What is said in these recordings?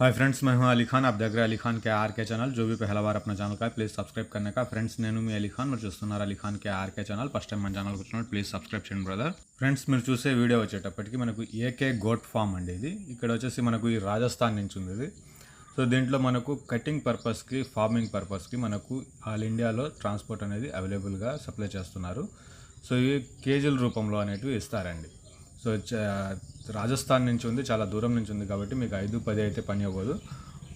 Hi friends मैं हूं अली खान आप देख रहे हैं अली खान के आर के चैनल जो भी पहला बार अपना ఛానల్ का ప్లీజ్ సబ్స్క్రైబ్ करने का ఫ్రెండ్స్ నేను మీ అలీ ఖాన్ మీరు చూస్తున్నారు Ali Khan K RK channel first time మన ఛానల్కి వచ్చినప్పుడు ప్లీజ్ సబ్స్క్రైబ్ చేయండి బ్రదర్ ఫ్రెండ్స్ మీరు చూసే వీడియో వచ్చేటప్పటికి మనకు ఏకే గోట్ ఫామ్ అండి ఇది ఇక్కడ వచ్చేసి మనకు ఈ రాజస్థాన్ నుంచి ఉంది ఇది సో దీంట్లో మనకు కటింగ్ పర్పస్కి ఫార్మింగ్ పర్పస్కి మనకు ఆల్ ఇండియాలో ట్రాన్స్పోర్ట్ అనేది అవైలబుల్గా సప్లై చేస్తున్నారు సో ఇవి కేజీల రూపంలో అనేటివి ఇస్తారండి సో చ- రాజస్థాన్ నుంచి ఉంది చాలా దూరం నుంచి ఉంది కాబట్టి మీకు ఐదు పది అయితే పని అవ్వదు.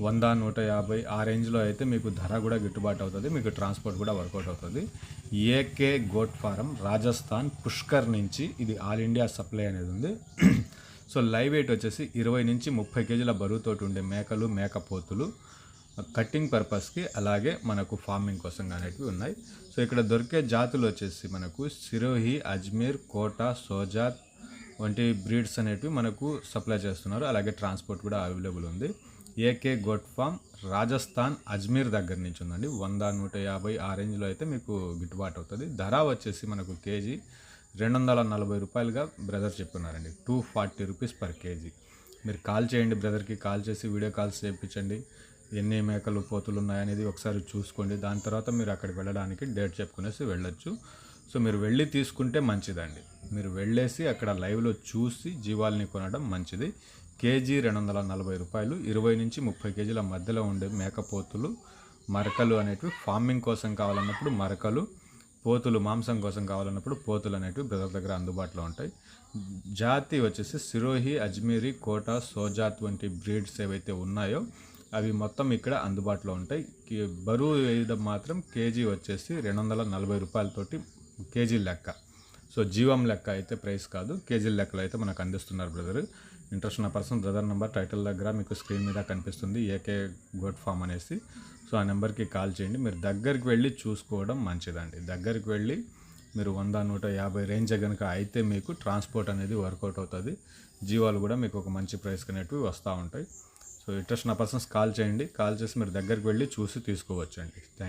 వంద నూట యాభై ఆ రేంజ్లో అయితే మీకు ధర కూడా గిట్టుబాటు అవుతుంది మీకు ట్రాన్స్పోర్ట్ కూడా వర్కౌట్ అవుతుంది. AK goat farm Rajasthan Pushkar నుంచి ఇది ఆల్ ఇండియా సప్లై అనేది ఉంది. సో లైవ్ వెయిట్ వచ్చేసి ఇరవై నుంచి ముప్పై కేజీల బరువుతోటి ఉండే మేకలు మేకపోతులు కట్టింగ్ పర్పస్కి అలాగే మనకు ఫార్మింగ్ కోసం అనేటివి ఉన్నాయి. సో ఇక్కడ దొరికే జాతులు వచ్చేసి మనకు సిరోహి అజ్మీర్ కోటా సోజాత్ వంటి బ్రీడ్స్ అనేటివి మనకు సప్లై చేస్తున్నారు. అలాగే ట్రాన్స్పోర్ట్ కూడా అవైలబుల్ ఉంది. AK goat farm Rajasthan Ajmer దగ్గర నుంచి ఉందండి. వంద నూట యాభై ఆ రేంజ్లో అయితే మీకు గిట్టుబాటు అవుతుంది. ధర వచ్చేసి మనకు కేజీ రెండు వందల నలభై రూపాయలుగా బ్రదర్ చెప్తున్నారండి. Two forty rupees per KG. మీరు కాల్ చేయండి బ్రదర్కి కాల్ చేసి వీడియో కాల్స్ చేయించండి. ఎన్ని మేకలు పోతులు ఉన్నాయనేది ఒకసారి చూసుకోండి. దాని తర్వాత మీరు అక్కడికి వెళ్ళడానికి డేట్ చెప్పుకునేసి వెళ్ళొచ్చు. సో మీరు వెళ్ళి తీసుకుంటే మంచిదండి. మీరు వెళ్ళేసి అక్కడ లైవ్లో చూసి జీవాల్ని కొనడం మంచిది. కేజీ రెండు వందల నలభై రూపాయలు ఇరవై నుంచి ముప్పై కేజీల మధ్యలో ఉండే మేకపోతులు మరకలు అనేటివి ఫార్మింగ్ కోసం కావాలన్నప్పుడు మరకలు పోతులు మాంసం కోసం కావాలన్నప్పుడు పోతులు అనేటివి బ్రదర్ దగ్గర అందుబాటులో ఉంటాయి. జాతి వచ్చేసి సిరోహి అజ్మీరి కోటా సోజాత్ వంటి బ్రీడ్స్ ఏవైతే ఉన్నాయో అవి మొత్తం ఇక్కడ అందుబాటులో ఉంటాయి. బరువు వేయడం మాత్రం కేజీ వచ్చేసి రెండు వందల నలభై రూపాయలతోటి కేజీ లెక్క. సో జీవం లెక్క అయితే ప్రైస్ కాదు కేజీల లెక్కలు అయితే మనకు అందిస్తున్నారు బ్రదర్. ఇంట్రెస్ట్ ఉన్న పర్సన్ బ్రదర్ నెంబర్ టైటిల్ దగ్గర మీకు స్క్రీన్ మీద కనిపిస్తుంది ఏకే గోట్ ఫామ్ అనేసి. సో ఆ నెంబర్కి కాల్ చేయండి. మీరు దగ్గరికి వెళ్ళి చూసుకోవడం మంచిదండి. దగ్గరికి వెళ్ళి మీరు వంద నూట యాభై రేంజ్ కనుక అయితే మీకు ట్రాన్స్పోర్ట్ అనేది వర్కౌట్ అవుతుంది జీవాలు కూడా మీకు ఒక మంచి ప్రైస్ అనేటివి వస్తూ ఉంటాయి. సో ఇంట్రెస్ట్ ఉన్న పర్సన్స్ కాల్ చేయండి. కాల్ చేసి మీరు దగ్గరికి వెళ్ళి చూసి తీసుకోవచ్చండి. Thank you